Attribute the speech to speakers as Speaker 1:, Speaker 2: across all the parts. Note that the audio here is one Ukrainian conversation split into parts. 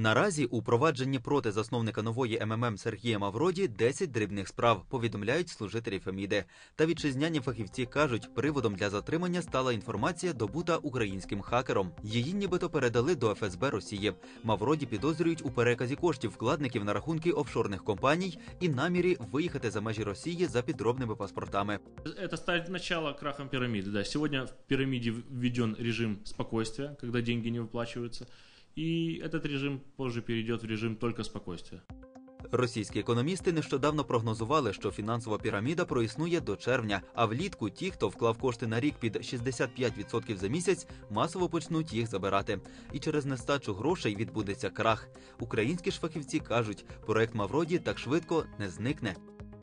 Speaker 1: Наразі у провадженні проти засновника нової МММ Сергія Мавроді 10 дрібних справ, повідомляють служителі Феміди. Та вітчизняні фахівці кажуть, приводом для затримання стала інформація, добута українським хакером. Її нібито передали до ФСБ Росії. Мавроді підозрюють у переказі коштів вкладників на рахунки офшорних компаній і намірі виїхати за межі Росії за підробними паспортами.
Speaker 2: Это ставит начало крахом пирамиды. Да. Сегодня в пирамиде введен режим спокойствия, когда деньги не выплачиваются. И этот режим позже перейдет в режим только спокойствия.
Speaker 1: Російські економісти нещодавно прогнозували, що фінансова піраміда проіснує до червня, а влітку ті, хто вклав кошти на рік під 65% за місяць, масово почнуть їх забирати. І через нестачу грошей відбудеться крах. Українські ж фахівці кажуть, проект Мавроді так швидко не зникне.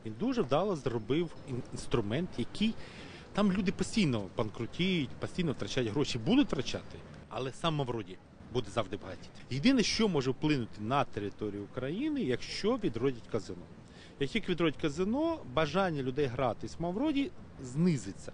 Speaker 3: Він дуже вдало зробив інструмент, який там люди постійно банкрутіють, постійно втрачають гроші, будуть втрачати, але сам Мавроді буде завжди багатіти. Єдине, що може вплинути на територію України, якщо відродять казино. Як тільки відродять казино, бажання людей грати з Мавроді знизиться.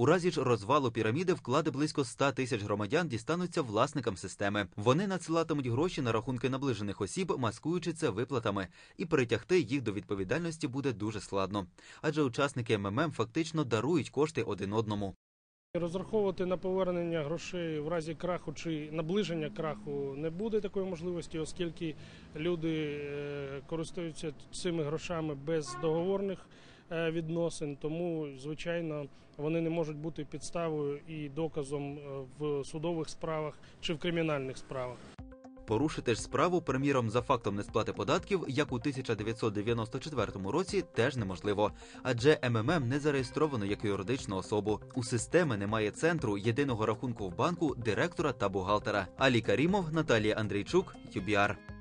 Speaker 1: У разі ж розвалу піраміди вклади близько 100 тисяч громадян дістануться власникам системи. Вони надсилатимуть гроші на рахунки наближених осіб, маскуючи це виплатами, і притягти їх до відповідальності буде дуже складно. Адже учасники МММ фактично дарують кошти один одному.
Speaker 4: Розраховувати на повернення грошей в разі краху чи наближення краху не буде такої можливості, оскільки люди е, користуються цими грошами без договорних е, відносин. Тому, звичайно, вони не можуть бути підставою і доказом е, в судових справах чи в кримінальних справах.
Speaker 1: Порушити ж справу, приміром, за фактом несплати податків, як у 1994 році, теж неможливо, адже МММ не зареєстровано як юридичну особу. У системи немає центру єдиного рахунку в банку, директора та бухгалтера. Алі Карімов, Наталія Андрійчук, ЮБІАР.